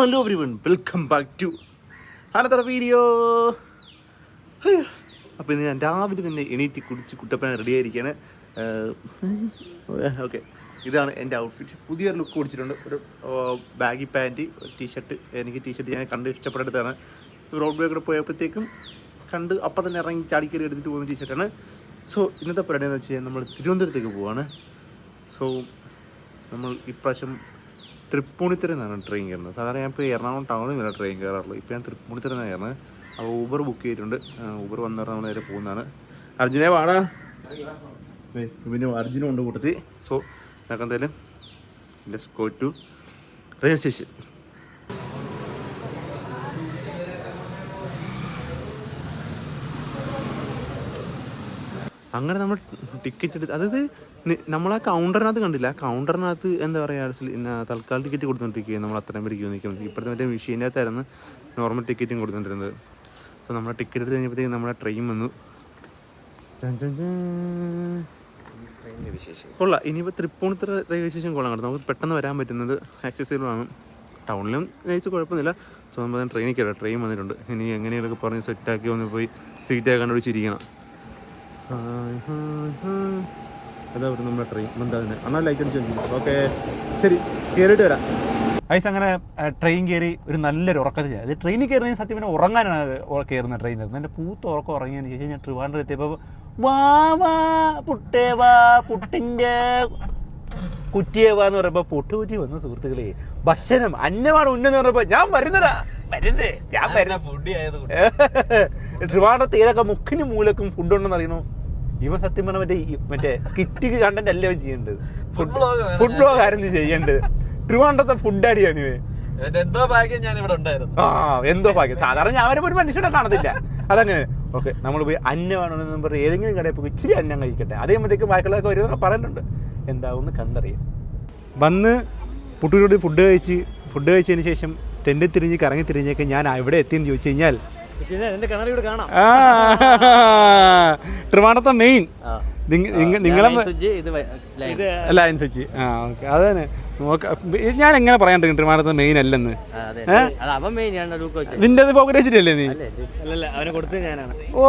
Hello everyone welcome back to another video അപ്പോൾ ഇന്ന് ഞാൻ രാവിലെ തന്നെ എണീറ്റ് കുടിച്ച് കുട്ടപ്പന റെഡി ആയിരിക്കാണ്. ഓക്കെ. ഇതാണ് എന്റെ ഔട്ട്ഫിറ്റ് പുതിയൊരു ലുക്ക് കുടിച്ചിട്ടുണ്ട് ഒരു ബാഗി പാന്റ് ടീഷർട്ട് എനിക്ക് ടീഷർട്ട് ഞാൻ കണ്ട് ഇഷ്ടപ്പെട്ടതാണ് റോഡ് ബൈ കൂടെ പോയപ്പോഴത്തേക്കും കണ്ട് അപ്പം തന്നെ ഇറങ്ങി ചാടിക്കറി എടുത്തിട്ട് പോകുന്ന ടീഷർട്ടാണ് സോ ഇന്നത്തെ പരിപാടി എന്ന് വെച്ച് കഴിഞ്ഞാൽ നമ്മൾ തിരുവനന്തപുരത്തേക്ക് പോവാണ്. സോ നമ്മൾ ഇപ്രാവശ്യം തൃപ്പൂണിത്തുറ നിന്നാണ് ട്രെയിൻ കയറുന്നത്. സാധാരണ ഞാൻ ഇപ്പോൾ എറണാകുളം ടൗണിൽ നിന്നാണ് ട്രെയിൻ കയറാറുള്ളൂ. ഇപ്പോൾ ഞാൻ തൃപ്പൂണിത്തുറ നിന്നാണ് കയറുന്നത്. അപ്പോൾ ഊബർ ബുക്ക് ചെയ്തിട്ടുണ്ട്. ഊബർ വന്ന് നേരെ പോകുന്നതാണ്. അർജുനെ വാടാ. പിന്നെ അർജുനും ഉണ്ട് കൂട്ടത്തിൽ. സോ നമുക്ക് എന്തായാലും let's go to railway station അങ്ങനെ നമ്മൾ ടിക്കറ്റ് എടുത്ത് അതായത് നമ്മൾ ആ കൗണ്ടറിനകത്ത് കണ്ടില്ല? ആ കൗണ്ടറിനകത്ത് എന്താ പറയുക തൽക്കാലം ടിക്കറ്റ് കൊടുത്തോണ്ടിരിക്കുക നമ്മൾ അത്രയും പേര് ക്യൂ നിൽക്കുന്നത്. ഇപ്പോഴത്തെ മറ്റേ മെഷീന്റെ അകത്തായിരുന്നു നോർമൽ ടിക്കറ്റും കൊടുത്തോണ്ടിരുന്നത്. അപ്പോൾ നമ്മൾ ടിക്കറ്റ് എടുത്ത് കഴിഞ്ഞപ്പോഴത്തേക്ക് നമ്മുടെ ട്രെയിൻ വന്നു. കൊള്ളാം. ഇനിയിപ്പോൾ തൃപ്പൂണിത്തുറ റെയിൽവേ സ്റ്റേഷൻ കൊള്ളാം കേട്ടോ. നമുക്ക് പെട്ടെന്ന് വരാൻ പറ്റുന്നത് ആക്സസിബിളാണ് ടൗണിലും നയിച്ച് കുഴപ്പമൊന്നുമില്ല. സോ നമ്മൾ ട്രെയിനിൽ കയറാം. ട്രെയിൻ വന്നിട്ടുണ്ട്. ഇനി എങ്ങനെയൊക്കെ പറഞ്ഞ് സെറ്റാക്കി ഒന്ന് പോയി സീറ്റൊക്കെ കണ്ടുപിടിച്ചിരിക്കണം ഹായ് ഹായ് ഹായ് അതാ ഒരു നമ്മുടെ ട്രെയിൻ മന്ദാദിനെ തന്നെ അണ്ണാ ലൈറ്റ് അടിച്ചു ഓക്കെ ശരി കയറിയിട്ട് വരാം. ഐസ് അങ്ങനെ ട്രെയിൻ കയറി ഒരു നല്ലൊരു ഉറക്കത്തിൽ അത് ട്രെയിനിൽ കയറുന്നതിന് സത്യം പിന്നെ ഉറങ്ങാനാണ് കയറുന്ന ട്രെയിനിൽ എന്റെ പൂത്ത് ഉറക്കം ഉറങ്ങിയതിന് ശേഷം ഞാൻ ട്രിവാൻഡ്രം എത്തിയപ്പോൾ വാ വാ പുട്ടേ വാ പുട്ടിന്റെ കുറ്റിയേ വാ എന്ന് പറയുമ്പോൾ പൊട്ടു കുറ്റി വന്നു സുഹൃത്തുക്കളെ. ഭക്ഷണം അന്നമാണ് ഉന്നെന്ന് പറഞ്ഞപ്പോൾ ഞാൻ വരുന്നടാ വരുന്നേ ഞാൻ വരുന്ന ഫുഡ് ആയത് ട്രിവാൻഡ്രത്ത് ഏതൊക്കെ മുക്കിനും മൂലക്കും ഫുഡ് ഉണ്ടെന്ന് അറിയണോ? ഇവൻ സത്യം പറഞ്ഞ മറ്റേ മറ്റേ സ്കിറ്റ് കണ്ടന്റ് അല്ലേ ഇവൻ ഫുഡ് ബ്ലോഗ് ആയിരുന്നു ചെയ്യേണ്ടത്. ട്രിവാണ്ടത്തെ ഫുഡ് അടിയാണ് ഇവൻ. എന്തോ ഭാഗ്യം ഞാൻ ഇവിടെ ഉണ്ടായിരുന്നു. ആ എന്തോ ഭാഗ്യം. സാധാരണ ഞാൻ ഒരു മനുഷ്യനെ കാണത്തില്ല. അതങ്ങനെ. ഓക്കെ നമ്മൾ പോയി അന്നമാണെന്ന് പറഞ്ഞ് ഏതെങ്കിലും കടയിൽ പോയി ഇച്ചിരി അന്നം കഴിക്കട്ടെ. അതേമ്പോഴത്തേക്കും ബാക്കിയുള്ളതൊക്കെ വരുമെന്ന് പറയുന്നുണ്ട്. എന്താവുമെന്ന് കണ്ടറിയാം. വന്ന് പുട്ടൂരോട് ഫുഡ് കഴിച്ച് ഫുഡ് കഴിച്ചതിന് ശേഷം തെണ്ടി തിരിഞ്ഞ് കറങ്ങി തിരിഞ്ഞൊക്കെ ഞാൻ എവിടെ എത്തിയെന്ന് ചോദിച്ചു കഴിഞ്ഞാൽ എന്റെ കിണർ കാണാം. ആ ട്രിവാൻഡ്രത്തെ മെയിൻ നിങ്ങളെ ലൈൻ സ്വിച്ച് ആ ഓക്കെ അത് തന്നെ. ഞാൻ എങ്ങനെ പറയാൻ ട്രിവാണ്ടത്തെ മെയിൻ അല്ലെന്ന്? അതെ ഏ? അത് അവൻ മെയിൻ ഞാൻ ലൂക്ക് വെച്ചു നിന്റെ പോക്കറ്റ് വെച്ചിട്ടല്ലേ നീ? ഓ.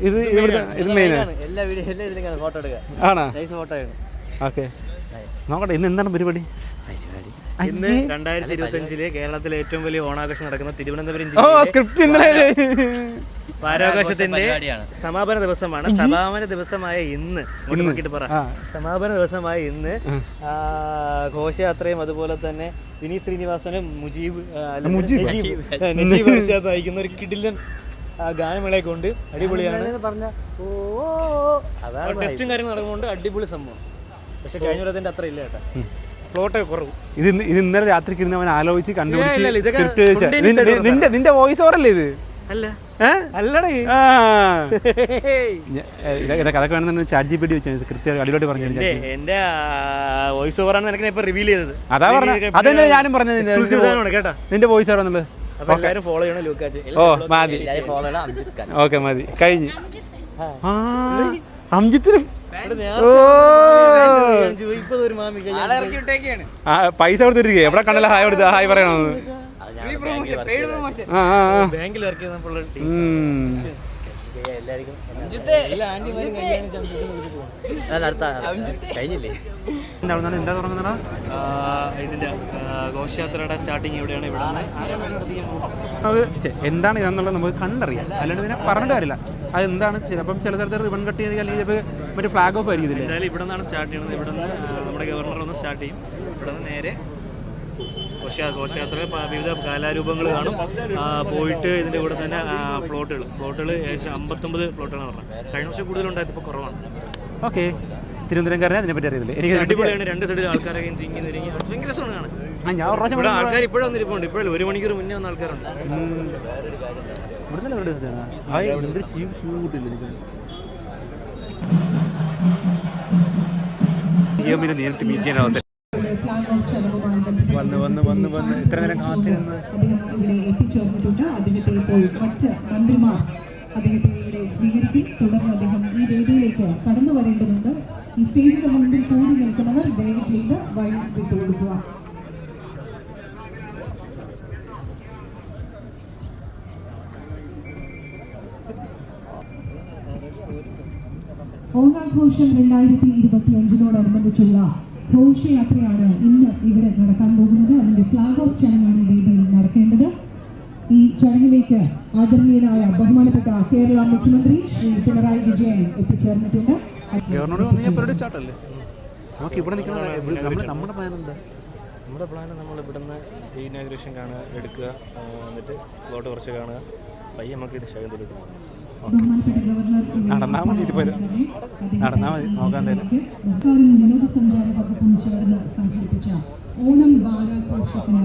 ഇത് ഇത് ഇവിടുത്തെ മെയിൻ ആണോ. ഓക്കെ നോക്കട്ടെ ഇന്ന് എന്താണ് പരിപാടി? ഇന്ന് രണ്ടായിരത്തി ഇരുപത്തി അഞ്ചിൽ കേരളത്തിലെ ഏറ്റവും വലിയ ഓണാഘോഷം നടക്കുന്ന തിരുവനന്തപുരം ഓ ജില്ലയിലെ സ്ക്രിപ്റ്റ് ഇന്നലെ വാരാഘോഷത്തിന്റെ. സമാപന ദിവസമാണ്. സമാപന ദിവസമായ ഇന്ന് നോക്കിയിട്ട് പറ. ആ. സമാപന ദിവസമായ ഇന്ന് ഘോഷയാത്രയും അതുപോലെ തന്നെ വിനീത് ശ്രീനിവാസനും മുജീബ് മുജീബ്? നജീബ് നജീബ് നയിക്കുന്ന ഒരു കിടിലൻ ഗാനമേളയെ കൊണ്ട് അടിപൊളിയാണ്. പറഞ്ഞ ഓ അതാണ് ടെസ്റ്റും കാര്യങ്ങളും നടക്കുന്നുണ്ട്. അടിപൊളി സംഭവം. പക്ഷെ കഴിഞ്ഞ കൊല്ലത്തിന്റെ അത്ര ഇല്ല കേട്ടോ. പ്ലോട്ടൊക്കെ കുറവ്. ഇത് ഇത് ഇന്നലെ രാത്രിക്ക് ഇരുന്ന് അവൻ ആലോചിച്ച് കണ്ടുപിടിച്ച് സ്ക്രിപ്റ്റ് നിന്റെ നിന്റെ വോയിസ് ഓവറല്ലേ ഇത്? അല്ല. വേണമെന്ന് ചാറ്റ് ജി പി ഡി വെച്ചാൽ സ്ക്രിപ്റ്റ് അടിപൊളി പറഞ്ഞു എന്റെ എന്റെ വോയിസ് നിനക്ക് ഇപ്പൊ റിവീൽ ചെയ്തത്. അതാ പറഞ്ഞ അതന്നെ ഞാനും പറഞ്ഞത് നിന്റെ- കേട്ടാ. വോയിസ് ഓവർ എന്നുള്ളത്. ഓ മതി. ഓക്കെ മതി. കഴിഞ്ഞ്. ആ അംജിത്തിന് ഓ. ഇപ്പൊ ഒരു മാമി ആ, പൈസ കൊടുത്തിരിക്കേ എവിടെ കണ്ടല്ല ഹായ് കൊടുത്ത ഹായ് പറയണമെന്ന് ഞാൻ ബാങ്കിൽ വർക്ക് ചെയ്യുന്നപ്പോൾ കഴിഞ്ഞില്ലേ? എന്താ തുടങ്ങുന്നടാ ഇതിന്റെ ഘോഷയാത്രയുടെ സ്റ്റാർട്ടിങ് എവിടെയാണ്? ഇവിടെ എന്താണ് ഇതെന്നുള്ളത് നമുക്ക് കണ്ടറിയാം. അല്ലാണ്ട് പിന്നെ പറഞ്ഞിട്ട് കാര്യമില്ല. അത് എന്താണ് ചിലപ്പം ചില സ്ഥലത്ത് റിബൺ കട്ട് ചെയ്ത് അല്ലെങ്കിൽ ചിലപ്പോൾ മറ്റേ ഫ്ലാഗ് ഓഫ് ആയിരിക്കും ഇതില്ലേ എന്തായാലും ഇവിടെ നിന്നാണ് സ്റ്റാർട്ട് ചെയ്യുന്നത്. ഇവിടെ നിന്ന് നമ്മുടെ ഗവർണർ ഒന്ന് സ്റ്റാർട്ട് ചെയ്യും. ഇവിടെ നിന്ന് നേരെ ഘോഷയാത്ര പ- വിവിധ കലാരൂപങ്ങൾ കാണും. പോയിട്ട് ഇതിന്റെ കൂടെ തന്നെ ഫ്ലോട്ടുകൾ ഫ്ലോട്ടുകൾ ഏകദേശം അമ്പത്തൊമ്പത് ഫ്ലോട്ടുകളാണ് പറഞ്ഞത് കഴിഞ്ഞ വർഷം കൂടുതലുണ്ടായത് ഇപ്പോൾ കുറവാണ്. ഓക്കെ. തിരുവനന്തപുരംകാരനെ അതിനെപ്പറ്റി അറിയില്ല എനിക്ക് അടിപൊളിയാണ്. രണ്ട് സൈഡിൽ ആൾക്കാരൊക്കെ ചിങ്ങി നിരങ്ങി ഭയങ്കര രസമാണ് കാണാൻ. ഞാൻ ഒരു പ്രാവശ്യം ഇവിടെ ആൾക്കാർ ഇപ്പോഴും വന്നിരിപ്പുണ്ട്. ഇപ്പോഴും ഒരു മണിക്കൂർ മുന്നേ വന്ന ആൾക്കാരുണ്ട്. ഇവിടുന്ന് എന്തൊരു ഷീ ഷൂ കൂട്ടില്ല എനിക്ക് ജിയോമിനെ നേരിട്ട് മീറ്റ് ചെയ്യാൻ അവസരം വന്ന് വന്ന് വന്ന് ഇത്ര നേരം കാത്തിരുന്ന് ഇവിടെ എത്തിച്ചേർന്നിട്ടുണ്ട്. അദ്ദേഹത്തെ ഇപ്പോൾ മറ്റ് മന്ത്രിമാർ അദ്ദേഹത്തെ ഇവിടെ സ്വീകരിക്കും. തുടർന്ന് അദ്ദേഹം ഈ വേദിയിലേക്ക് കടന്നു വരേണ്ടതുണ്ട്. ഈ സ്റ്റേജിന് മുമ്പിൽ കൂടി നിൽക്കുന്നവർ ദയവ് ചെയ്ത് വഴി വിട്ടുകൊടുക്കുക ഓണാഘോഷം രണ്ടായിരത്തി ഇരുപത്തി അഞ്ചിനോടനുബന്ധിച്ചുള്ള ഘോഷയാത്രയാണ് ഇന്ന് ഇവിടെ നടക്കാൻ ഫ്ലാഗ് ഓഫ് ചടങ്ങാണ് ഈ വേദിയിൽ നടക്കേണ്ടത്. ഈ ചടങ്ങിലേക്ക് ആദരണീയനായ ബഹുമാനപ്പെട്ട കേരള മുഖ്യമന്ത്രി ശ്രീ പിണറായി വിജയൻ എത്തിച്ചേർന്നിട്ടുണ്ട്. നമ്മുടെ പ്ലാൻ എന്താ? നമ്മുടെ പ്ലാൻ നമ്മൾ ഇവിടുന്ന് ഈ ഇനാഗ്രേഷൻ കാണുക എടുക്കുക എന്നിട്ട് ഫ്ലോട്ട് കുറച്ച് കാണുക. പയ്യെ നമുക്ക് ഇത് ശകം തരും നടന്നാൽ മതി ഇതുപോലെ. നടന്നാൽ നടന്നാ മതി, നോക്കാൻ തരും സർക്കാരും വിനോദസഞ്ചാര വകുപ്പും ചേർന്ന് സംഘടിപ്പിച്ച ഓണം ബാലാഘോഷത്തിന്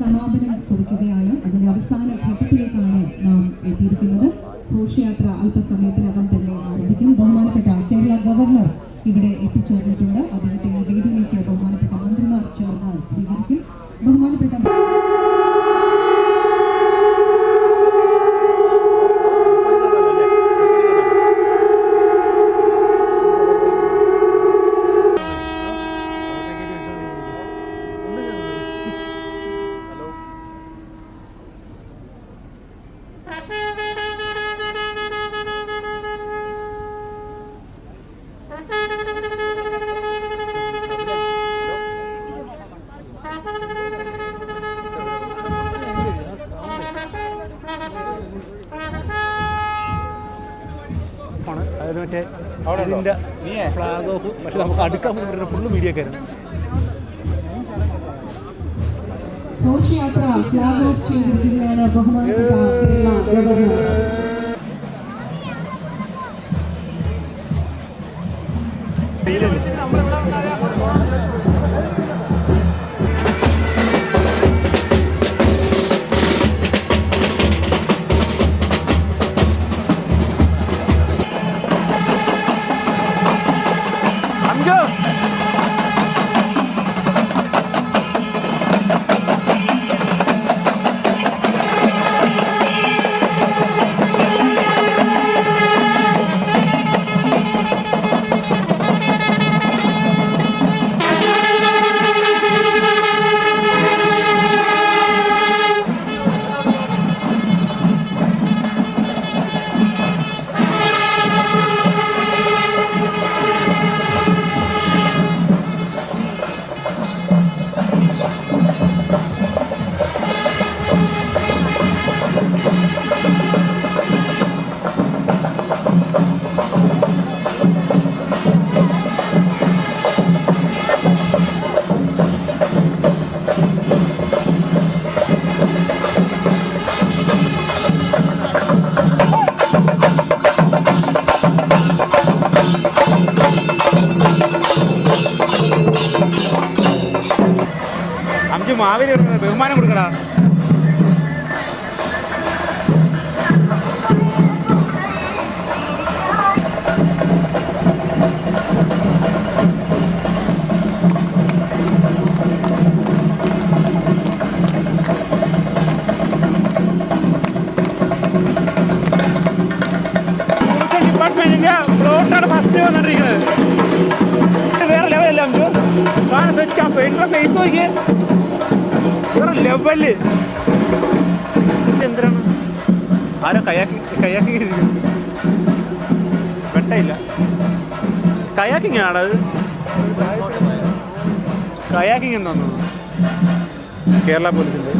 സമാപനം കുറിക്കുകയാണ്. അതിന്റെ അവസാന ഘട്ടത്തിലേക്കാണ് നാം എത്തിയിരിക്കുന്നത്. ഘോഷയാത്ര അല്പസമയത്തിനകം തന്നെ ആരംഭിക്കും. ബഹുമാനപ്പെട്ട കേരള ഗവർണർ ഇവിടെ എത്തിച്ചേർന്നിട്ടുണ്ട്. അദ്ദേഹത്തെ വേദിയിലേക്ക് ബഹുമാനപ്പെട്ട മന്ത്രിമാർ ചേർന്ന് സ്വീകരിക്കും. ബഹുമാനപ്പെട്ട പക്ഷെ നമുക്ക് അടുക്കാൻ പറ്റുന്ന ഫുള്ള് മീഡിയക്കാരാണ് ഘോഷയാത്ര ഫ്ലാഗ് ഓഫ് ചെയ്തിരിക്കുകയാണ് ബഹുമാനപ്പെട്ട അഞ്ച് മാവേലി ബഹുമാനം കൊടുക്കടാ. എന്തിനാണ് ആരോ കയാക്കി കയാക്കി വെട്ടയില്ല. കയാക്കിങ് ആണത് കയാക്കിങ് എന്താന്ന് കേരള പോലീസിന്റെ.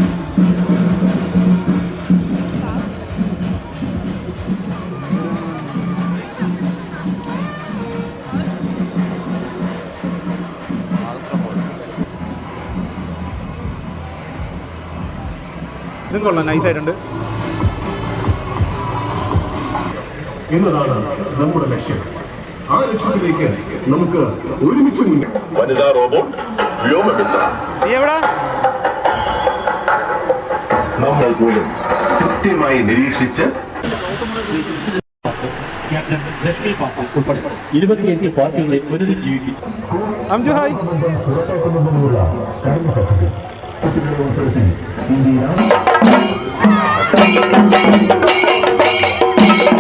ഇതും കൊള്ളാം നൈസായിട്ടുണ്ട് എന്നതാണ് നമ്മുടെ ലക്ഷ്യം. ആ ലക്ഷ്യത്തിലേക്ക് നമുക്ക് ഒരുമിച്ച് വനിതാ റോബോട്ട് വ്യോമമിത്ര നമ്മൾ പോലും കൃത്യമായി നിരീക്ഷിച്ച് ഇരുപത്തിയഞ്ച് പാർട്ടികളെ പുനരുജ്ജീവിപ്പിച്ചു അംജു ഹായ്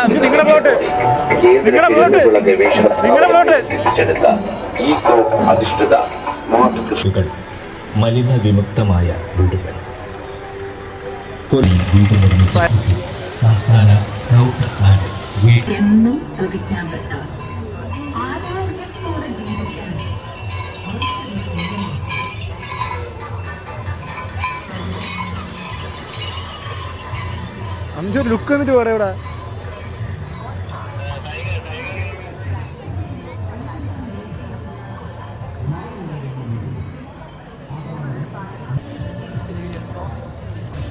അംജു നിങ്ങളുടെ പ്ലോട്ട് നിങ്ങളുടെ പ്ലോട്ട് നിങ്ങളുടെ പ്ലോട്ട് ഈക്കോ അധിഷ്ഠിത സ്മാർട്ട് കൃഷി വീടുകൾ മലിന വിമുക്തമായ വീടുകൾ സംസ്ഥാന സ്കൗട്ട് ആൻഡ് എന്നും പ്രതിജ്ഞാബദ്ധ ആര് അഞ്ചൊരു ലുക്ക് എന്നിട്ട് പറയാം ഇവിടെ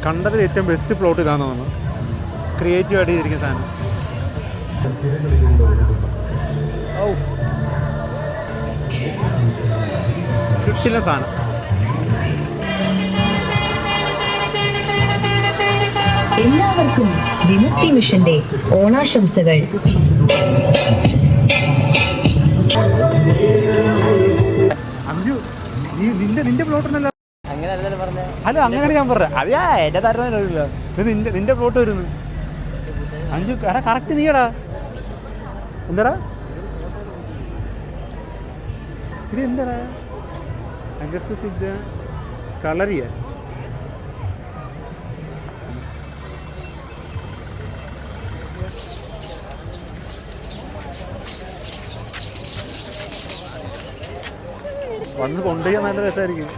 കണ്ടതിൽ ഏറ്റവും ബെസ്റ്റ് പ്ലോട്ട് ഇതാന്ന് തോന്നുന്നു. ക്രിയേറ്റീവ് ആയിട്ട് ചെയ്തിരിക്കുന്ന സാധനം. കിട്ടില്ല സാധനം. എല്ലാവർക്കും വിമുക്തി മിഷന്റെ ഓണാശംസകൾ. അല്ല അങ്ങനെയാണ് ഞാൻ പറഞ്ഞത്. അതെയാ എന്റെ തരുന്നില്ല നിന്റെ നിന്റെ പ്ലോട്ട് വരുന്നു. അഞ്ചു എടാ കറക്റ്റ് നീയടാ എന്താടാ? ഇത് എന്താടാ? അഗസ്ത സിദ്ധ കളറിയ വന്ന് കൊണ്ടുപോയി നല്ല രസമായിരിക്കും.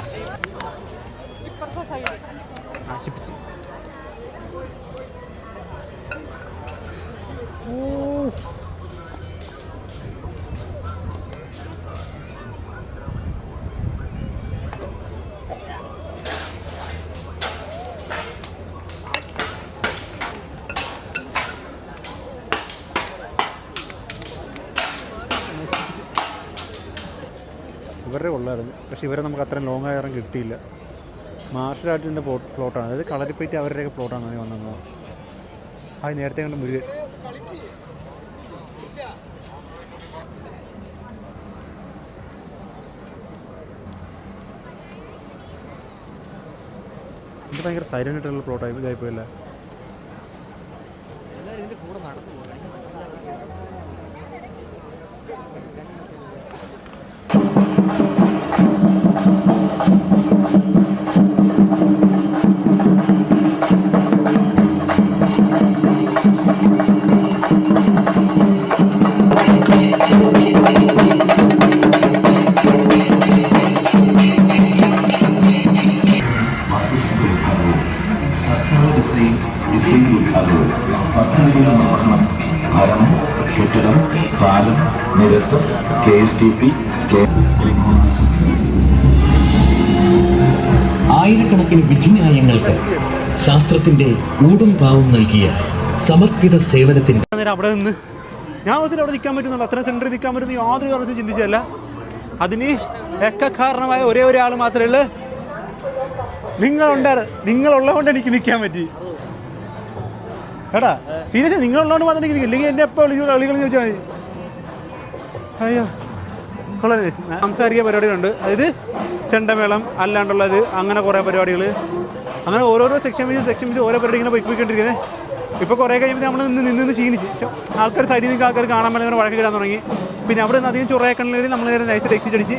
പക്ഷെ ഇവരെ നമുക്ക് അത്രയും ലോങ് ആയാലും കിട്ടിയില്ല. മാർഷൽ ആർട്ടിന്റെ പ്ലോട്ടാണ് അതായത് കളരിപ്പേറ്റ് അവരുടെയൊക്കെ പ്ലോട്ടാണ് വന്നത്. അത് നേരത്തെ കണ്ട് മുരുകൻ. ഇത് ഭയങ്കര സൈലന്റ് ആയിട്ടുള്ള പ്ലോട്ടായി ഇതായിപ്പോയല്ലേ വിഭാഗവും പദ്ധതികളുടെ നിർവഹണം ഭരണം കെട്ടിടം പാലം നിരത്ത് K S T P K ആയിരക്കണക്കിന് വിധിന്യായങ്ങൾക്ക് ശാസ്ത്രത്തിന്റെ ഊടും പാവും നൽകിയ സമർപ്പിത സേവനത്തിന് അവിടെ നിന്ന്. ഞാൻ ഒത്തിരി അവിടെ നിൽക്കാൻ പറ്റുന്നുള്ളൂ. അത്ര സെന്ററിൽ നിൽക്കാൻ പറ്റുന്ന യാതൊരു കാരണത്തിൽ ചിന്തിച്ചല്ല അതിന് ഒക്കെ കാരണമായ ഒരേ ഒരാൾ മാത്രമേ ഉള്ളൂ. നിങ്ങളുണ്ടായിരുന്നു. നിങ്ങളുള്ളതുകൊണ്ട് എനിക്ക് നിൽക്കാൻ പറ്റി. എടാ സീരിയസ് നിങ്ങളുള്ളതുകൊണ്ട് മാത്രം എനിക്ക് നിൽക്കില്ല ഇല്ലെങ്കിൽ എന്നെ എപ്പോൾ കളികൾ ചോദിച്ചാൽ മതി. അയ്യോ. കൊള്ളാം. സാംസ്കാരിക പരിപാടികളുണ്ട്. അതായത് ചെണ്ടമേളം അല്ലാണ്ടുള്ളത് അങ്ങനെ കുറേ പരിപാടികൾ അങ്ങനെ ഓരോരോ സെക്ഷൻ വെച്ച് സെക്ഷൻ വെച്ച് ഓരോ പരിപാടി ഇങ്ങനെ പൊയ്ക്കൊണ്ടിരിക്കുന്നത് ഇപ്പോൾ കുറേ കഴിയുമ്പോൾ നമ്മൾ നിന്ന് നിന്ന് ക്ഷീണിച്ച്. ആൾക്കാർ സൈഡിൽ നിന്ന് ആൾക്കാർ കാണാൻ വേണ്ടി വഴക്ക് കിടാൻ തുടങ്ങി. പിന്നെ അവിടെ നിന്ന് അധികം ചൊറയാക്കണില്ലെങ്കിൽ നമ്മൾ നേരെ നൈസ് ടെക്സി അടിച്ച്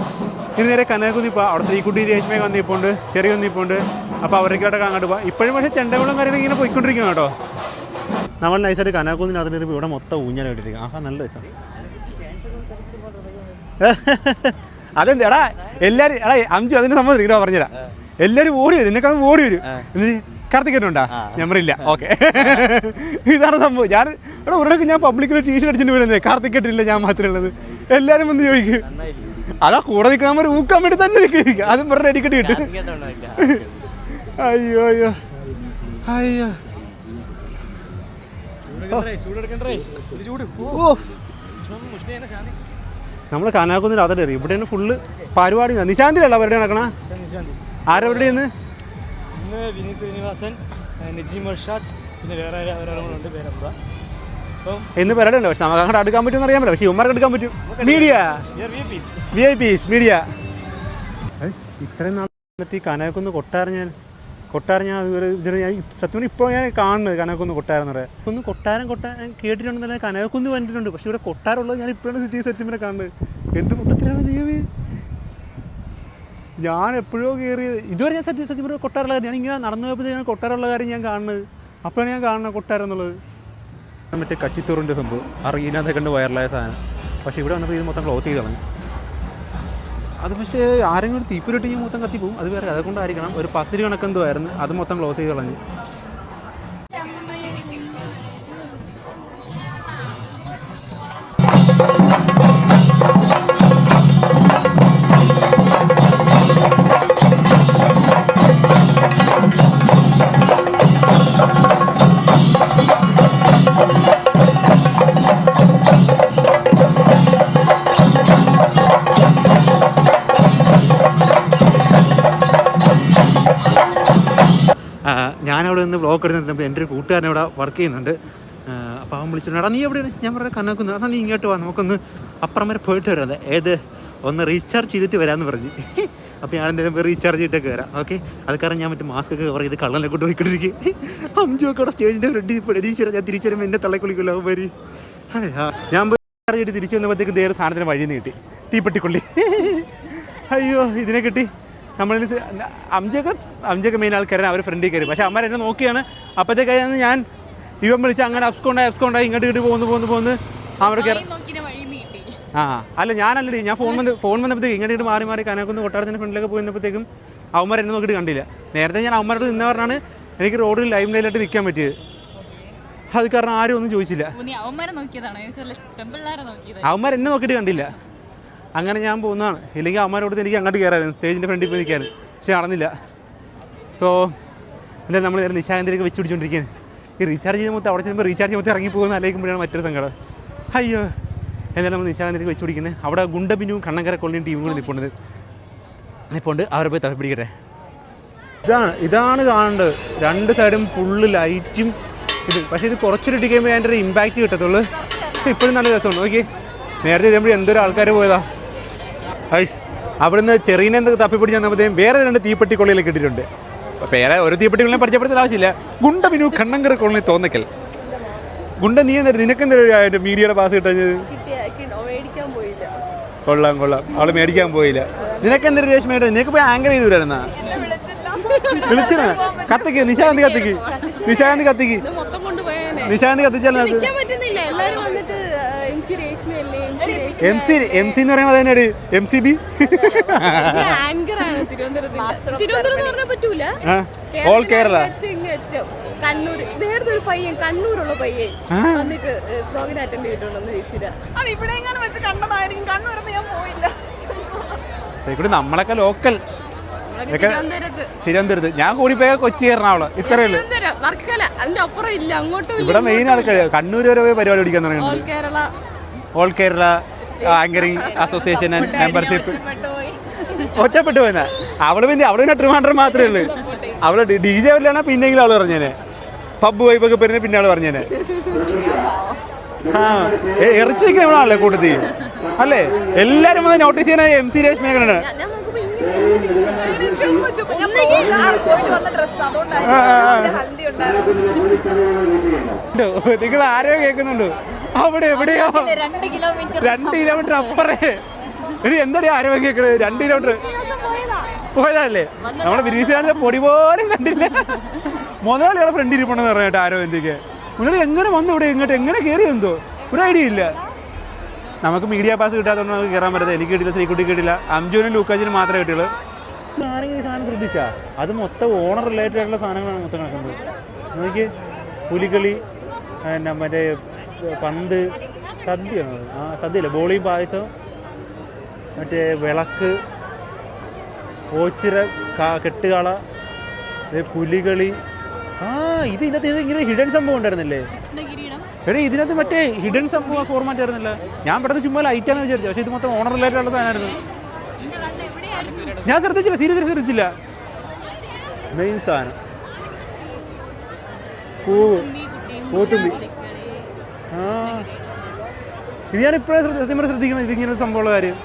ഇനി നേരെ കനകുന്നി ഇപ്പോൾ അവിടെ ശ്രീകുട്ടി രേഷ്മയൊക്കെ വന്ന് നിൽപ്പുണ്ട് ചെറിയ വന്ന് അപ്പോൾ അവരൊക്കെ അങ്ങോട്ട് പോകാം ഇപ്പോഴും പക്ഷേ ചെണ്ടവെള്ളം കാര്യങ്ങൾ ഇങ്ങനെ പോയിക്കൊണ്ടിരിക്കുന്നു കേട്ടോ. നമ്മൾ നൈസായിട്ട് കനാക്കുന്നിന് അതിന് ഇവിടെ മൊത്തം ഊഞ്ഞാലായിട്ടിരിക്കും ആഹാ നല്ല രസം. അതെന്ത് എടാ എല്ലാരും എടാ അഞ്ചു അതിന്റെ സംബന്ധം ഇങ്ങനെ പറഞ്ഞുതരാം. എല്ലാരും ഓടി വരും എന്നെക്കാളും ഓടി വരും. കാർത്തികേട്ടുണ്ടാ ഞാൻ പറയില്ല ഓക്കെ. ഇതാണ് സംഭവം. ഞാൻ എടാ ഉടനെ ഞാൻ പബ്ലിക്കിൽ ടീഷർട്ട് അടിച്ചിട്ട് വരുന്നത് കാർത്തികേട്ടില്ല ഞാൻ മാത്രമേ ഉള്ളത്. എല്ലാരും വന്ന് ചോദിക്കും. അതാ കൂടെ നിൽക്കാൻ വേണ്ടി ഊക്കാൻ വേണ്ടി തന്നെ നിൽക്കുക. അതും പറഞ്ഞ അടിക്കട്ട് കിട്ടും അയ്യോ അയ്യോ. അയ്യോ. ഓ. നമ്മൾ കാനാക്കുന്നിൽ അതല്ലേ അറിയും. ഇവിടെ ഫുള്ള് പരിപാടി. നിശാന്തിലല്ല അവരുടെ നടക്കണ? ആരവരുടെ ഇന്ന്? ഇന്ന് വിനീത് ശ്രീനിവാസൻ നജീം അർഷാദ് പിന്നെ വേറെ ഒരാളുണ്ട് പേരെന്താ അപ്പം ഇന്ന് പരിപാടി ഉണ്ട് പക്ഷെ നമുക്ക് അങ്ങോട്ട് എടുക്കാൻ പറ്റുമെന്ന് അറിയാൻ പറ്റില്ല. പക്ഷെ ഇവന്മാർക്ക് എടുക്കാൻ പറ്റും. Media V I Ps media ഇത്രയും നാൾ ഈ കനകക്കുന്ന് കൊട്ടാരം ഞാൻ കൊട്ടാരം ഞാൻ അതുപോലെ ഞാൻ സത്യം പറഞ്ഞാൽ ഇപ്പോൾ ഞാൻ കാണുന്നത് കനകക്കുന്ന് കൊട്ടാരം എന്ന് പറയാം. ഒന്ന് കൊട്ടാരം കൊട്ടാരം കേട്ടിട്ടുണ്ടെന്നല്ല കനകക്കുന്ന് കണ്ടിട്ടുണ്ട്. പക്ഷേ ഇവിടെ കൊട്ടാരം ഉള്ളത് ഞാൻ ഇപ്പോഴാണ് സിറ്റി സത്യം പറഞ്ഞാൽ കാണുന്നത്. എന്ത് കൂട്ടത്തിലാണ് ദേവി ഞാൻ എപ്പോഴോ കയറിയത് ഇതുവരെ ഞാൻ സത്യം സത്യം പറഞ്ഞാൽ കൊട്ടാരമുള്ള കാര്യം. ഞാൻ ഇങ്ങനെ നടന്നു പോയപ്പോൾ ഞാൻ കൊട്ടാരമുള്ള കാര്യം ഞാൻ കാണുന്നത്. അപ്പോഴാണ് ഞാൻ കാണുന്നത് കൊട്ടാരം എന്നുള്ളത്. മറ്റേ കച്ചിത്തോറിന്റെ സംഭവം. അറിയില്ലാതെ കണ്ട് വൈറലായ സാധനം. പക്ഷേ ഇവിടെ വന്നപ്പോൾ ഇത് മൊത്തം ക്ലോസ് ചെയ്ത് കളഞ്ഞു. അത് പക്ഷേ ആരെങ്കിലും ഒരു തീപ്പൊരിട്ട് മൊത്തം കത്തിപ്പോവും അത് വേറെ അതുകൊണ്ടായിരിക്കണം ഒരു പത്തിരി കണക്കെന്തോ ആയിരുന്നു. അത് മൊത്തം ക്ലോസ് ചെയ്ത് കളഞ്ഞു. ബ്ലോഗ് എടുത്ത് എന്റെ ഒരു കൂട്ടുകാരൻ ഇവിടെ വർക്ക് ചെയ്യുന്നുണ്ട്. അപ്പോൾ അവൻ വിളിച്ചിട്ടുണ്ട് നീ എവിടെയാണ്? ഞാൻ പറഞ്ഞ കണ്ണാക്കുന്നു അതാ നീ ഇങ്ങോട്ട് വാ നമുക്കൊന്ന് അപ്പുറം വരെ പോയിട്ട് വരാം ഏത്? ഒന്ന് റീചാർജ് ചെയ്തിട്ട് വരാമെന്ന് പറഞ്ഞ്. അപ്പോൾ ഞാൻ എന്തെങ്കിലും റീചാർജ് ചെയ്തിട്ടൊക്കെ വരാം. ഓക്കെ അത് കാരണം ഞാൻ മറ്റേ മാസ്ക് ഒക്കെ കവർ ചെയ്ത് കള്ളനെ കൊണ്ട് പോയിക്കൊണ്ടിരിക്കും. അഞ്ചു ഒക്കെ അവിടെ സ്റ്റേജിന്റെ റെഡി എടീശ്വര ഞാൻ തിരിച്ചു വരുമ്പോൾ എന്നെ തള്ളക്കുളിക്കുമല്ലോ വരി ഞാൻ പോയി ചാർജ് ചെയ്തിട്ട് തിരിച്ചു വന്നപ്പോഴത്തേക്ക് വേറെ സാധനത്തിന് വഴിയിൽ നിന്ന് കിട്ടി. തീപ്പെട്ടിക്കൊള്ളി. അയ്യോ ഇതിനെ കിട്ടി. നമ്മൾ അംജക്ക് അംജക്ക് മെയിൻ ആൾക്കാരാണ് അവർ ഫ്രണ്ടിൽ കയറി. പക്ഷേ അമ്മ എന്നെ നോക്കിയാണ്. അപ്പോഴത്തേക്കായിരുന്നു ഞാൻ ഇവൻ വിളിച്ച് അങ്ങനെ അപ്സ്കോണ്ടായി അപ്സ്കോണ്ടായി ഇങ്ങോട്ട് ഇങ്ങോട്ട് പോകുന്നു പോകുന്നു പോകുന്നു. അവിടെ കയറി ആ അല്ല ഞാനല്ലേ ഞാൻ ഫോൺ വന്ന് ഫോൺ വന്നപ്പോഴത്തേക്ക് ഇങ്ങോട്ട് ഇങ്ങോട്ട് മാറി മാറി കനകുന്ന് കൊട്ടാരത്തിന്റെ ഫ്രണ്ടിലൊക്കെ പോയിരുന്നപ്പോഴത്തേക്കും അവന്മാർ എന്നെ നോക്കിയിട്ട് കണ്ടില്ല. നേരത്തെ ഞാൻ അവന്മാരോട് നിന്ന പറഞ്ഞാണ് എനിക്ക് റോഡിൽ ലൈം ലൈലായിട്ട് നിൽക്കാൻ പറ്റിയത്. അത് കാരണം ആരും ഒന്നും ചോദിച്ചില്ല. അവന്മാരെ എന്നെ നോക്കിയിട്ട് കണ്ടില്ല. അങ്ങനെ ഞാൻ പോകുന്നതാണ്. ഇല്ലെങ്കിൽ അവന്മാരോട് എനിക്ക് അങ്ങോട്ട് കയറായിരുന്നു. സ്റ്റേജിന്റെ ഫ്രണ്ടിൽ പോയി നിൽക്കാൻ. പക്ഷേ നടന്നില്ല. സോ എന്താ നമ്മൾ നേരെ നിശാഗന്ധിയിലേക്ക് വെച്ച് പിടിച്ചുകൊണ്ടിരിക്കുകയാണ് ഈ റീചാർജ് ചെയ്യുമ്പോൾ അവിടെ ചെല്ലുമ്പോൾ റീചാർജ് ചെയ്യുമ്പോൾ ഇറങ്ങി പോകുന്ന ആലോചിക്കുമ്പോഴാണ് മറ്റൊരു സങ്കടം. അയ്യോ. എന്തായാലും നമ്മൾ നിശാഗന്ധിലേക്ക് വെച്ച് പിടിക്കുന്നത് അവിടെ ഗുണ്ടബിനും കണ്ണങ്കര കൊള്ളിയും ടീമും കൂടി നിൽപ്പുണ്ട് നിൽപ്പുണ്ട് അവരെ പോയി തപ്പി പിടിക്കട്ടെ. ഇതാണ് ഇതാണ് കാണേണ്ടത്. രണ്ട് സൈഡും ഫുള്ള് ലൈറ്റും ഇത്. പക്ഷേ ഇത് കുറച്ചൊരു ഇടിക്കുമ്പോൾ അതിന്റെ ഒരു ഇമ്പാക്റ്റ് കിട്ടത്തുള്ളൂ. ഇപ്പോഴും നല്ല രസമുണ്ട് നോക്കി നേരത്തെ ഇതുമ്പോൾ എന്തൊരു ആൾക്കാർ പോയതാ. ഐസ് അവിടുന്ന് ചെറീനെ തപ്പിപ്പിടിച്ച് വന്നപ്പോഴത്തേക്കും വേറെ രണ്ട് തീപ്പെട്ടി കൊള്ളിയിലൊക്കെ ഇട്ടിട്ടുണ്ട്. വേറെ ഒരു തീപ്പെട്ടി കൊള്ളിനെ പരിചയപ്പെടുത്തേണ്ട ആവശ്യമില്ല. ഗുണ്ട ബിനു കണ്ണങ്കര കൊള്ളി തോന്നിക്കൽ. ഗുണ്ട നീ എന്താ നിനക്കെന്താ മീഡിയയുടെ പാസ് കിട്ടത് കൊള്ളാം കൊള്ളാം. അവൾ മേടിക്കാൻ പോയില്ല. നിനക്കെന്തൊരു രേഷ്മ നിനക്ക് പോയി ആങ്കർ ചെയ്തു വരായിരുന്നാ വിളിച്ചിരുന്ന കത്തിക്ക് നിശാന്തി കത്തിക്ക്. നിശാന്തി കത്തിക്ക്. നിശാന്തി കത്തിച്ചാൽ എം സി എം സി എന്ന് പറയുമ്പോൾ അതന്നെ എം സി ബി ആണ് തിരുവനന്തപുരത്ത്. തിരുവനന്തപുരം എന്ന് പറഞ്ഞാൽ ഓൾ കേരള കണ്ണൂർ. നേരത്തെ ഒരു പയ്യൻ കണ്ണൂരുള്ള പയ്യൻ വന്നിട്ട് പ്രോഗ്രാം അറ്റൻഡ് ചെയ്തിട്ടുണ്ടെന്ന് ചോദിച്ചില്ല. അത് ഇവിടെ എങ്ങനെ വെച്ച് കണ്ടതായിരിക്കും. കണ്ണൂരെന്ന് ഞാൻ പോയില്ല. ശരിക്കും നമ്മളൊക്കെ ലോക്കൽ തിരുവനന്തപുരത്ത്. ഞാൻ കൂടി കൂടിപ്പോയ കൊച്ചി എറണാകുളം. ഇത്രയേ ഉള്ളൂ. വർക്കല. അതിന്റെ അപ്പുറം ഇല്ല. അങ്ങോട്ടും ഇല്ല ഇവിടെ മെയിൻ ആൾക്കാർ കണ്ണൂർ വരെ പോയി പരിപാടി പിടിക്കാൻ തുടങ്ങി Kerala all Kerala anchoring association and membership. ഒറ്റപ്പെട്ടു പോയെന്ന അവൾ പിന്നെ അവൾ പിന്നെ ട്രിവാൻഡ്രം മാത്രമേ ഉള്ളൂ. അവൾ ഡി ജെ അവരിലാണ് പിന്നെങ്കിലും അവൾ പറഞ്ഞേനെ. പബ് വൈബൊക്കെ പെരുന്ന പിന്നെ അവൾ പറഞ്ഞേനെ. ആ ഏ, ഇറച്ചി നമ്മളാണല്ലേ കൂട്ടത്തിൽ അല്ലേ? എല്ലാരും വന്ന് നോട്ടീസ് ചെയ്യാൻ എം സി രേഷ്മ നിങ്ങൾ ആരോ കേൾക്കുന്നുണ്ടോ. അവിടെ എവിടെയാ? രണ്ട് കിലോമീറ്റർ അപ്പറേ. എടി എന്താടി ആരോഗ്യം കേൾക്കണത് രണ്ട് കിലോമീറ്റർ. പോയതല്ലേ? നമ്മളെ വിനീസിനാണ് പൊടി പോലും കണ്ടില്ല. മുതലാളിയുടെ ഫ്രണ്ട് ഇരിപ്പുണ്ടെന്ന് പറഞ്ഞു കേട്ടോ ആരോ എന്തൊക്കെ. മുതലാളി എങ്ങനെ വന്നു ഇവിടെ? ഇങ്ങോട്ട് എങ്ങനെ കയറി എന്തോ? ഒരു ഐഡിയ ഇല്ല. നമുക്ക് മീഡിയ പാസ് കിട്ടാത്തതുകൊണ്ട് നമുക്ക് കയറാൻ പറ്റത്തില്ല. എനിക്ക് കിട്ടില്ല ശ്രീകുട്ടി കിട്ടില്ല. അംജുവിനും ലൂക്കാജിനും മാത്രമേ കിട്ടുള്ളൂ ആരെങ്കിലും ഈ സാധനം ശ്രദ്ധിച്ചാ? അത് മൊത്തം ഓണർ റിലേറ്റഡ് ആയിട്ടുള്ള സാധനങ്ങളാണ് മൊത്തം കിടക്കുന്നത്. നോക്കി പുലികളി പിന്നെ മറ്റേ പന്ത് സദ്യ? ആ സദ്യയല്ല ബോളിയും പായസം മറ്റേ വിളക്ക് ഓച്ചിറ കെട്ടുകള പുലികളി ആ ഇത് ഇതിനകത്ത് ഇത് ഇങ്ങനെ ഹിഡൻ സംഭവം ഉണ്ടായിരുന്നില്ലേ എടേ ഇതിനകത്ത് മറ്റേ ഹിഡൻ സംഭവം ഫോർമാറ്റ് ആയിരുന്നില്ല ഞാൻ പെട്ടെന്ന് ചുമ്മാ ലൈറ്റാന്ന് വിചാരിച്ചു പക്ഷേ ഇത് മൊത്തം ഓണർ റിലേറ്റഡ് ഉള്ള സാധനമായിരുന്നു ഞാൻ ശ്രദ്ധിച്ചില്ല സീരിയസ് ശ്രദ്ധിച്ചില്ല മെയിൻ സാധനം പൂവ് പൂത്തുമ്പി ഇത് ഞാൻ ഇപ്പോഴേ സത്യം ശ്രദ്ധിക്കുന്നത് ഇതിങ്ങനെ സംഭവമുള്ള കാര്യം.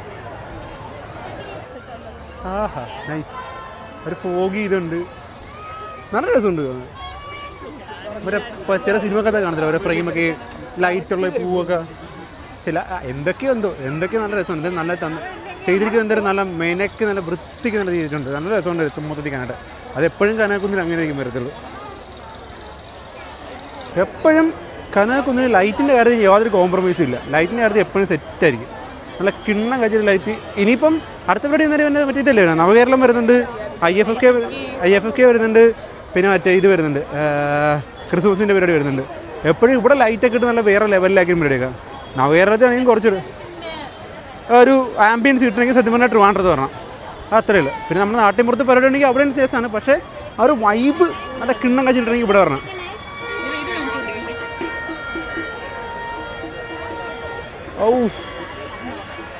ആഹാ നൈസ് ഒരു ഫോഗി ഇതുണ്ട്. നല്ല രസമുണ്ട്. മറ്റേ ചില സിനിമക്കഥ കാണത്തില്ല ഓരോ ഫ്രെയിമൊക്കെ ലൈറ്റുള്ള പൂവൊക്കെ. ചില എന്തൊക്കെയോ എന്തോ എന്തൊക്കെയോ നല്ല രസമുണ്ട്. നല്ല തന്ന ചെയ്തിരിക്കുന്ന എന്തായാലും നല്ല മെനക്ക് നല്ല വൃത്തിക്ക് നല്ല ചെയ്തിട്ടുണ്ട്. നല്ല രസമുണ്ട് മൊത്തത്തിൽ കാണട്ടെ അത് എപ്പോഴും കനാക്കുന്നിൽ അങ്ങനെ വരത്തുള്ളൂ. എപ്പോഴും കനാക്കുന്നിൽ ലൈറ്റിന്റെ കാര്യത്തിൽ യാതൊരു കോംപ്രമൈസും ഇല്ല. ലൈറ്റിന്റെ കാര്യത്തിൽ എപ്പോഴും സെറ്റായിരിക്കും നല്ല കിണ്ണം കഴിച്ചൊരു ലൈറ്റ്. ഇനിയിപ്പം അടുത്ത പരിപാടി എന്നേരം എന്നെ പറ്റിയിട്ടല്ലേ? വരുന്നത് നവകേരളം വരുന്നുണ്ട് I F F K I F F K വരുന്നുണ്ട് പിന്നെ മറ്റേ ഇത് വരുന്നുണ്ട് ക്രിസ്മസിന്റെ പരിപാടി വരുന്നുണ്ട്. എപ്പോഴും ഇവിടെ ലൈറ്റൊക്കെ ഇട്ട് നല്ല വേറെ ലെവലിലാക്കി പരിപാടിയൊക്കെ നവകേരളത്തിലാണെങ്കിൽ കുറച്ചൊരു ഒരു ആംബിയൻസ് കിട്ടണമെങ്കിൽ സത്യം പറഞ്ഞാൽ ട്രിവാൻഡ്രത്ത് വരണം. അത്രയേ ഉള്ളൂ. പിന്നെ നമ്മുടെ നാട്ടിൻപുറത്ത് പരിപാടി ഉണ്ടെങ്കിൽ അവിടെ ചേസാണ് പക്ഷേ ആ ഒരു വൈബ് അത് കിണ്ണം കഴിച്ചിട്ടുണ്ടെങ്കിൽ ഇവിടെ വരണം. ഔ.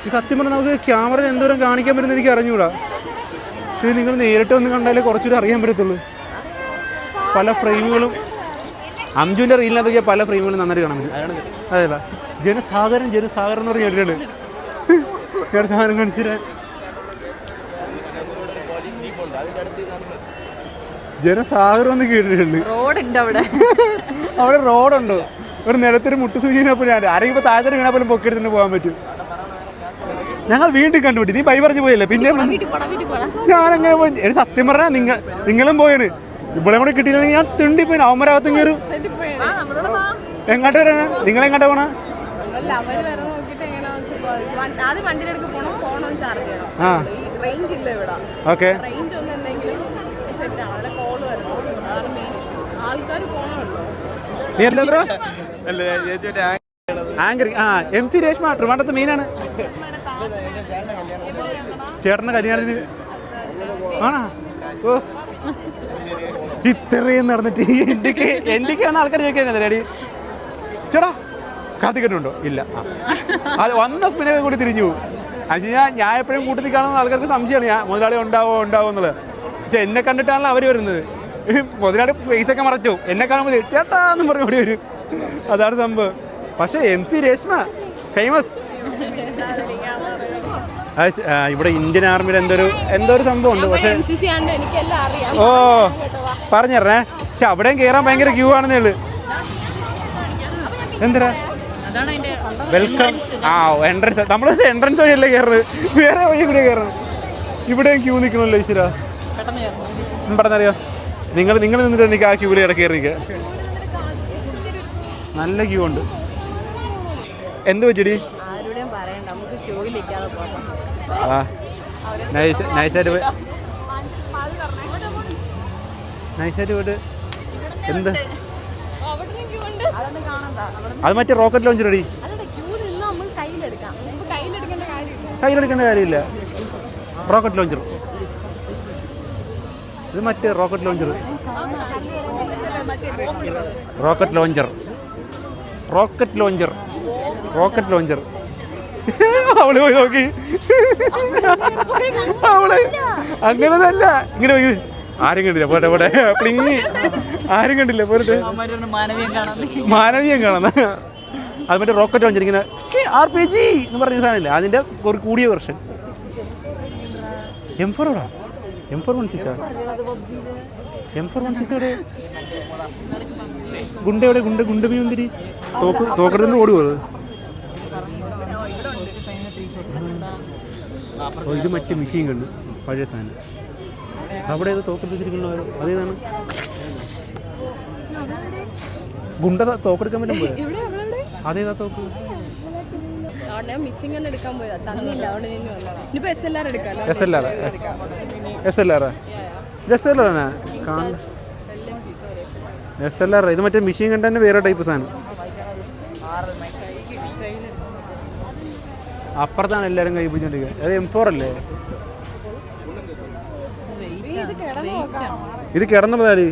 ഈ സത്യം പറഞ്ഞാൽ നമുക്ക് ക്യാമറ എന്തോരം കാണിക്കാൻ പറ്റുന്ന എനിക്ക് അറിഞ്ഞുകൂടാ പക്ഷേ നിങ്ങൾ നേരിട്ട് ഒന്ന് കണ്ടാലേ കുറച്ചുകൂടി അറിയാൻ പറ്റത്തുള്ളൂ. പല ഫ്രെയിമുകളും അംജുവിന്റെ റീലിനകത്തൊക്കെ പല ഫ്രെയിമുകളും നന്നായിട്ട് കാണാൻ പറ്റും. അതല്ല ജനസാഗരൻ ജനസാഗരം എന്ന് പറഞ്ഞ കേട്ടിട്ടുണ്ട്. ജനസാഗരം കാണിച്ചിട്ട് ജനസാഗരം എന്ന് കേട്ടിട്ടുണ്ട്. റോഡുണ്ട് അവിടെ. അവിടെ റോഡുണ്ടോ? ഒരു നിലത്തൊരു മുട്ടുസൂചിനെ പോലും ആരെങ്കിലും ഇപ്പോൾ താഴെ വീണാൽ പോലും പൊക്കെടുത്തിട്ട് പോകാൻ പറ്റും. ഞങ്ങൾ വീണ്ടും കണ്ടുപിട്ടി നീ ബൈ പറഞ്ഞു പോയല്ലേ? പിന്നെ ഞാനങ്ങനെ പോയി. എനിക്ക് സത്യം പറഞ്ഞാൽ നിങ്ങൾ നിങ്ങളും പോയാണ്. ഇവിടെ കൂടെ കിട്ടിയില്ലെങ്കിൽ ഞാൻ തുണ്ടി പോയി അവന്മാരകത്തും കയറും എങ്ങോട്ട് വരാനാ നിങ്ങൾ എങ്ങോട്ട് പോണ? അവർ വരെ നോക്കിയിട്ട് എങ്ങനെയാണെന്ന് വെച്ചാൽ ആദ്യം വണ്ടിയുടെ അടുത്ത് പോകണം ഫോണും ചാർജ് ചെയ്യണം ആ ഈ റേഞ്ച് ഇല്ല ഇവിടെ ഓക്കെ റേഞ്ച് ഒന്നും എന്തെങ്കിലും സെറ്റ് ആണ് അല്ല കോൾ വരണം അതാണ് മെയിൻ ഇഷ്യൂ ആൾക്കാർ പോകണമല്ലോ നീ എന്താ ബ്രോ? ആങ്കറിങ് ആ എം സി രേഷ്മ ട്രിവാണ്ടത്തെ മെയിനാണ് ചേട്ടന്റെ കല്യാണത്തിന് ആണോ? ഓ. ഇത്രയും നടന്നിട്ട് എന്തൊക്കെ എന്തൊക്കെയാണ് ആൾക്കാർ ചോദിക്കുന്നത് റെഡി ചേട്ടാ കാത്തിക്കട്ടുണ്ടോ ഇല്ല. അത് വന്ന സ്പിനൊക്കെ കൂടി തിരിഞ്ഞു ഞാൻ എപ്പോഴും കൂട്ടത്തിൽ കാണുന്ന ആൾക്കാർക്ക് സംശയമാണ്. ഞാൻ മുതലാളി ഉണ്ടാവോ ഉണ്ടാവോ എന്നുള്ളത്. പക്ഷെ എന്നെ കണ്ടിട്ടാണല്ലോ അവർ വരുന്നത്. മുതലാളി ഫേസ് ഒക്കെ മറച്ചു. എന്നെ കാണുമ്പോൾ ചേട്ടാ എന്ന് പറയും ഇവിടെ വരും. അതാണ് സംഭവം. പക്ഷേ എം സി രേഷ്മ ഫേമസ് ഇവിടെ ഇന്ത്യൻ ആർമിയുടെ എന്തൊരു എന്തോ ഒരു സംഭവം ഉണ്ട്. പക്ഷേ അറിയാം. ഓ പറഞ്ഞേ പക്ഷെ അവിടെയും കയറാൻ ഭയങ്കര ക്യൂ ആണെന്നേ ഉള്ളു. എന്തിനാ? വെൽക്കം ആ എൻട്രൻസ് നമ്മൾ എൻട്രൻസ് വഴിയല്ലേ കയറുന്നത് വേറെ വഴി കൂടെ കയറണം ഇവിടെയും ക്യൂ നിൽക്കണമല്ലോ ഈശ്വര. പെട്ടെന്നറിയോ നിങ്ങൾ നിങ്ങൾ നിന്നിട്ട് എനിക്ക് ആ ക്യൂവിൽ ഇടയ്ക്ക് കയറി നല്ല ക്യൂ ഉണ്ട്. എന്ത് വെച്ചിടി ആ നൈസ് നൈസായിട്ട് പോയി. നൈസായിട്ട് പോയിട്ട് എന്ത്? അവിടെ ക്യൂ ഉണ്ട് അതൊന്നും കാണണ്ട അവിടെ അത് മറ്റേ റോക്കറ്റ് ലോഞ്ച് റെഡി കയ്യിലെടുക്കേണ്ട കാര്യമില്ല. റോക്കറ്റ് ലോഞ്ചർ ഇത് മറ്റേ rocket launcher. Rocket launcher. Rocket launcher. Rocket launcher. അവൾ പോയി നോക്കി. അവൾ അങ്ങനെ ഇങ്ങനെ പോയി. ആരും കണ്ടില്ല. പോട്ടെ പോട്ടെ. പ്ലിങ്ങി. ആരും കണ്ടില്ല. പോരട്ടെ. മാനവീയം കാണാൻ അത് മറ്റേ റോക്കറ്റ് ലോഞ്ചർ ഇങ്ങനെ ആർ പി ജി എന്ന് പറഞ്ഞ സാധനമില്ല? അതിന്റെ കൂടിയ വെർഷൻ എം എവിടാ M four one six M four one six എവിടെ? ഗുണ്ട എവിടെ? ഗുണ്ട ഗുണ്ട മീന്തിരി തോക്ക് തോക്കെടുത്തിട്ട് ഓടുവോ? ഓ ഇത് മറ്റേ മെഷീൻ കണ്ട്. പഴയ സാധനം. അവിടെ ഏത് തോക്കെടുത്ത് വെച്ചിരിക്കണോ അതേതാണ് ഗുണ്ട തോക്കെടുക്കാൻ പറ്റും അതേതാ തോക്ക്? അവിടെ മിസ്സിംഗ് തന്നെ എടുക്കാൻ പോയതാ. തന്നില്ല അവിടെ നിന്ന് വന്നതാ ഇനിയിപ്പോ S L R S L R S L R S L R S L R ഇത് മറ്റേ മിഷീൻ കണ്ട തന്നെ വേറെ ടൈപ്പ് സാധനം. അപ്പുറത്താണ് എല്ലാരും കൈ പിടിച്ചോണ്ടിരിക്കുക അത് എം ഫോർ അല്ലേ? ഇത് കിടന്നു നോക്കാം. ഇത് കിടന്നുള്ളതാടി.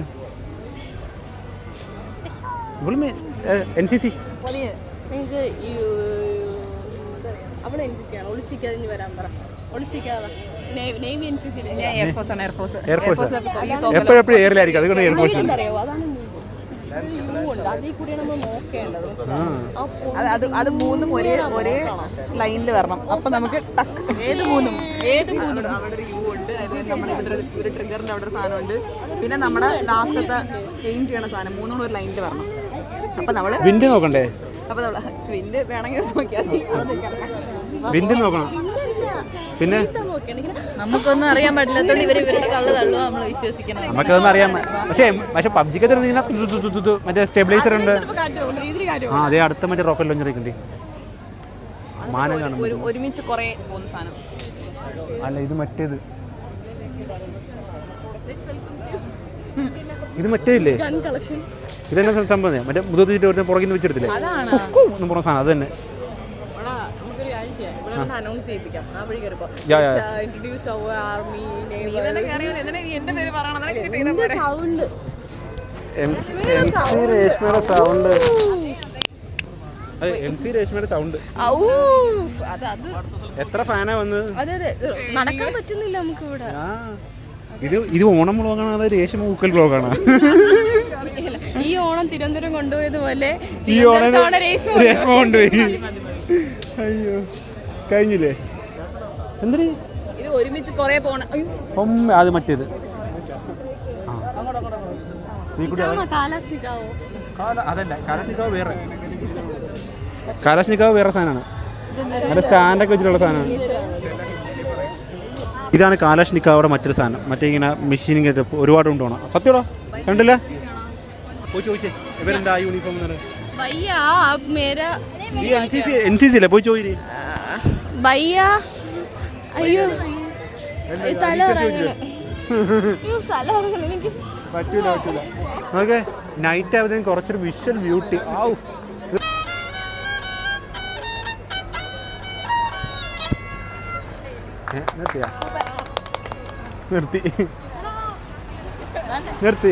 N C C N C C ആണ്. ഒളിച്ചിക്കാതെ ഇനി വരാൻ പറ. ഒളിച്ചിക്കാതെ navy N C C air force ആണ് എയർഫോഴ്സ് എയർഫോഴ്സ് എപ്പോഴും എപ്പോഴും എയറിലായിരിക്കും അതുകൊണ്ട് എയർഫോഴ്സ് അറിയാവോ അതാണ് അത് അത് മൂന്നും ഒരേ ഒരേ ലൈനിൽ വരണം. അപ്പൊ നമുക്ക് ടക്ക് ഏത് മൂന്നും? ഏത് മൂന്നും? അവിടെ ഒരു യു ഉണ്ട്. അതിൽ നമ്മുടെ ഒരു- ട്രിഗറിന്റെ അവിടെ ഒരു സാധനം ഉണ്ട്. പിന്നെ നമ്മുടെ ലാസ്റ്റത്തെ എയിം ചെയ്യണ സാധനം. മൂന്നും ഒരു ലൈനിൽ വരണം. അപ്പൊ നമ്മൾ വിൻഡ് നോക്കണ്ടേ? അപ്പൊ നമ്മൾ വിൻഡ് വേണമെങ്കിൽ നോക്കിയാൽ. വിൻഡ് നോക്കണം. പിന്നെ? നമുക്കൊന്നും അറിയാൻ പറ്റില്ല. ഇവർ ഇവരുടെ കള്ള് തള്ളുക നമ്മൾ വിശ്വസിക്കണം നമുക്കതൊന്നും അറിയാൻ പക്ഷേ പക്ഷെ പബ്ജിക്ക് മറ്റേ സ്റ്റെബിലൈസർ ഉണ്ട്. ആ അതെ അടുത്ത മറ്റേ റോക്കറ്റ് ലോഞ്ചർ ഉണ്ട് മാനം കാണും ഒരു ഒരുമിച്ച് കുറെ പോകുന്ന സാധനം. അല്ല ഇത് മറ്റേത്. ഇത് മറ്റേ ഇല്ലേ ഗൺ കളക്ഷൻ ഇതെന്നെ സംഭവം? മറ്റേ ഒരു പുറകിൽ നിന്ന് വെച്ചെടുത്തില്ലേ? പുറം സാധനം അത് തന്നെ. അനൗൺസ് ചെയ്യിപ്പിക്കാം. ആ വഴി കയറിപ്പോ യാ, യാ. ഇൻട്രൊഡ്യൂസ് അവർ ആർമി എന്റെ പേര് പറയണം? സൗണ്ട് എം സി രേഷ്മയുടെ സൗണ്ട് അതെ എം സി രേഷ്മയുടെ സൗണ്ട് അത് അത്. എത്ര ഫാനാ വന്നത്? അതെ അതെ. നടക്കാൻ പറ്റുന്നില്ല നമുക്ക് ഇവിടെ ഇത് ഇത് ഓണം വ്ളോഗാണ് അതായത് രേഷ്മ ഊക്കൽ വ്ളോഗാണ് ഈ ഓണം തിരുവനന്തപുരം കൊണ്ടുപോയതുപോലെ ഈ ഓണം രേഷ്മ കൊണ്ടുപോയി. അയ്യോ. കഴിഞ്ഞില്ലേ? എന്തിന്? ഇത് ഒരുമിച്ച് കുറേ പോണ അയ്യോ, ഒമ്മ അത് മറ്റേത്. കാലാസ്നിക്കാവോ? അതല്ല വേറെ. വേറെ സാധനമാണ്. അതിന്റെ സ്റ്റാൻഡൊക്കെ വെച്ചിട്ടുള്ള സാധനമാണ്. ഇതാണ് കാലാഷ്നിക്കാവിടെ മറ്റൊരു സാധനം. മറ്റേ ഇങ്ങനെ മെഷീൻ ഇങ്ങനെ ഒരുപാട് കൊണ്ടുപോകണം സത്യമാണോ? കണ്ടില്ല? പോയി ചോദിച്ചേ ഇവരെന്താ യൂണിഫോം ഭയ്യ മേരാ N C C N C C അല്ലേ? പോയി ചോദിച്ചു ഭയ്യ അയ്യോ ഈ തല ഇറങ്ങണു അയ്യോ തല ഇറങ്ങണു എനിക്ക് പറ്റൂല പറ്റൂല. ഓക്കെ നൈറ്റ് ആവുന്നതിന് കുറച്ചൊരു വിഷ്വൽ ബ്യൂട്ടി ഔഫ് നിർത്തിയാ? നിർത്തി. നിർത്തി.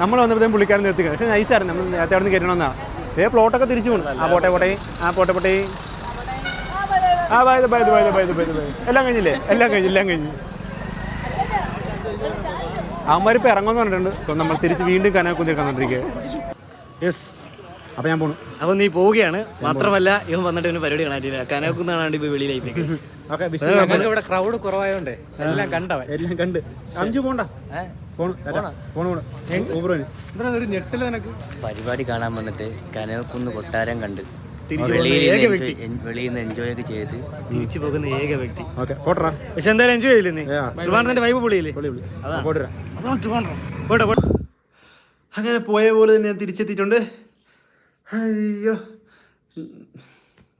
നമ്മൾ വന്നപ്പോഴത്തേക്കും പുള്ളിക്കാരൻ നിർത്തി. പക്ഷെ നൈസായിരുന്നു നമ്മൾ നേരത്തെ അവിടെ നിന്ന് കയറ്റണമെന്നാണ് ഏ പ്ലോട്ടൊക്കെ തിരിച്ചു പോകണം ആ പോട്ടെ പോട്ടെ. ആ പോട്ടെ പോട്ടെ. ആ ബൈത് ബൈത് ബൈത് ബൈത് ബൈത് ബൈത് എല്ലാം കഴിഞ്ഞില്ലേ? എല്ലാം കഴിഞ്ഞു എല്ലാം കഴിഞ്ഞു. അവന്മാരിപ്പോൾ ഇറങ്ങുമെന്ന് പറഞ്ഞിട്ടുണ്ട്. സോ നമ്മൾ തിരിച്ച് വീണ്ടും കനാക്കുന്തി കണ്ടിരിക്കുക യെസ് അപ്പോൾ ഞാൻ പോണു. അപ്പൊ നീ പോവുകയാണ്. മാത്രമല്ല ഇവൻ വന്നിട്ട് ഇവന് പരിപാടി കാണാനില്ല കാണാണ്ട് ഇപ്പൊ വെളിയിലായി ഓക്കെ ഇവിടെ ക്രൗഡ് കുറവായോണ്ടേ എല്ലാം കണ്ടവൻ. എല്ലാം കണ്ട്. അഞ്ചു പോണ്ട. പരിപാടി കാണാൻ വന്നിട്ട് കനകക്കുന്ന് കൊട്ടാരം കണ്ട്. തിരിച്ചു പോകുന്ന ഏക വ്യക്തി. enjoy- വെളിയിൽ നിന്ന് എൻജോയ് ഒക്കെ ചെയ്ത്. തിരിച്ചു പോകുന്ന ഏക വ്യക്തി. ഓക്കെ പോട്ടറാ. പക്ഷെ എന്തായാലും എൻജോയ് ചെയ്തില്ലേ നീ? Yeah. ട്രിവാൻഡ്രത്തിന്റെ വൈബ് പൊളിയില്ലേ? പോട്ടെ പോട്ടെ. അങ്ങനെ പോയ പോലെ തന്നെ ഞാൻ തിരിച്ചെത്തിയിട്ടുണ്ട്. അയ്യോ.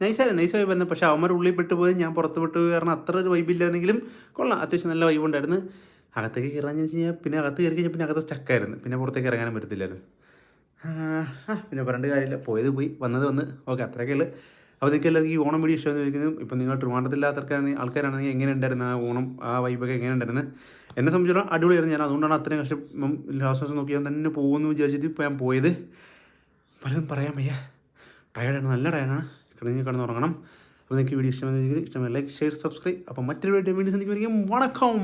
നൈസായി നൈസായി പറഞ്ഞു പക്ഷേ അവന്മാർ ഉള്ളിൽ പെട്ട് പോയി ഞാൻ പുറത്ത് പെട്ട് പോയി കാരണം അത്ര ഒരു വൈബില്ലായിരുന്നെങ്കിലും കൊള്ളാം. അത്യാവശ്യം നല്ല വൈബ് ഉണ്ടായിരുന്നു. അകത്തേക്ക് കയറാൻ വെച്ച് കഴിഞ്ഞാൽ പിന്നെ അകത്ത് കയറി കഴിഞ്ഞാൽ പിന്നെ അകത്ത് സ്റ്റക്കായിരുന്നു പിന്നെ പുറത്തേക്ക് ഇറങ്ങാനും പറ്റത്തില്ലായിരുന്നു. പിന്നെ പറഞ്ഞിട്ട് കാര്യമില്ല. പോയത് പോയി വന്നത് വന്ന്. ഓക്കെ അത്രയൊക്കെ ഉള്ളു. അപ്പോൾ നിങ്ങൾക്ക് എല്ലാവർക്കും ഈ ഓണം വീഡിയോ ഇഷ്ടമെന്ന് ചോദിക്കുന്നു ഇപ്പം നിങ്ങൾ ട്രിവാണ്ടത്തില്ലാത്ത ആൾക്കാരാണെങ്കിൽ ആൾക്കാരാണെങ്കിൽ എങ്ങനെ ഉണ്ടായിരുന്നു ആ ഓണം ആ വൈബൊക്കെ എങ്ങനെ ഉണ്ടായിരുന്നു എന്നെ സംബന്ധിച്ചിടത്തോളം അടിപൊളിയായിരുന്നു. ഞാൻ അതുകൊണ്ടാണ് അത്രയും കഷ്ടം ലാസ്റ്റ് ദിവസം നോക്കി ഞാൻ തന്നെ പോകുമെന്ന് വിചാരിച്ചിട്ട് ഇപ്പോൾ ഞാൻ പോയത്. പലതും പറയാൻ വയ്യ. ടയർഡാണ് നല്ല ടയർഡാണ്. കിടന്ന് കിടന്ന് ഉറങ്ങണം. അപ്പോൾ നിങ്ങൾക്ക് വീഡിയോ ഇഷ്ടമെന്ന് ഇഷ്ടമല്ല ലൈക്ക് ഷെയർ സബ്സ്ക്രൈബ് അപ്പോൾ മറ്റൊരു വീഡിയോ വീണ്ടും സന്ധിക്കുമായിരിക്കും. വണക്കം!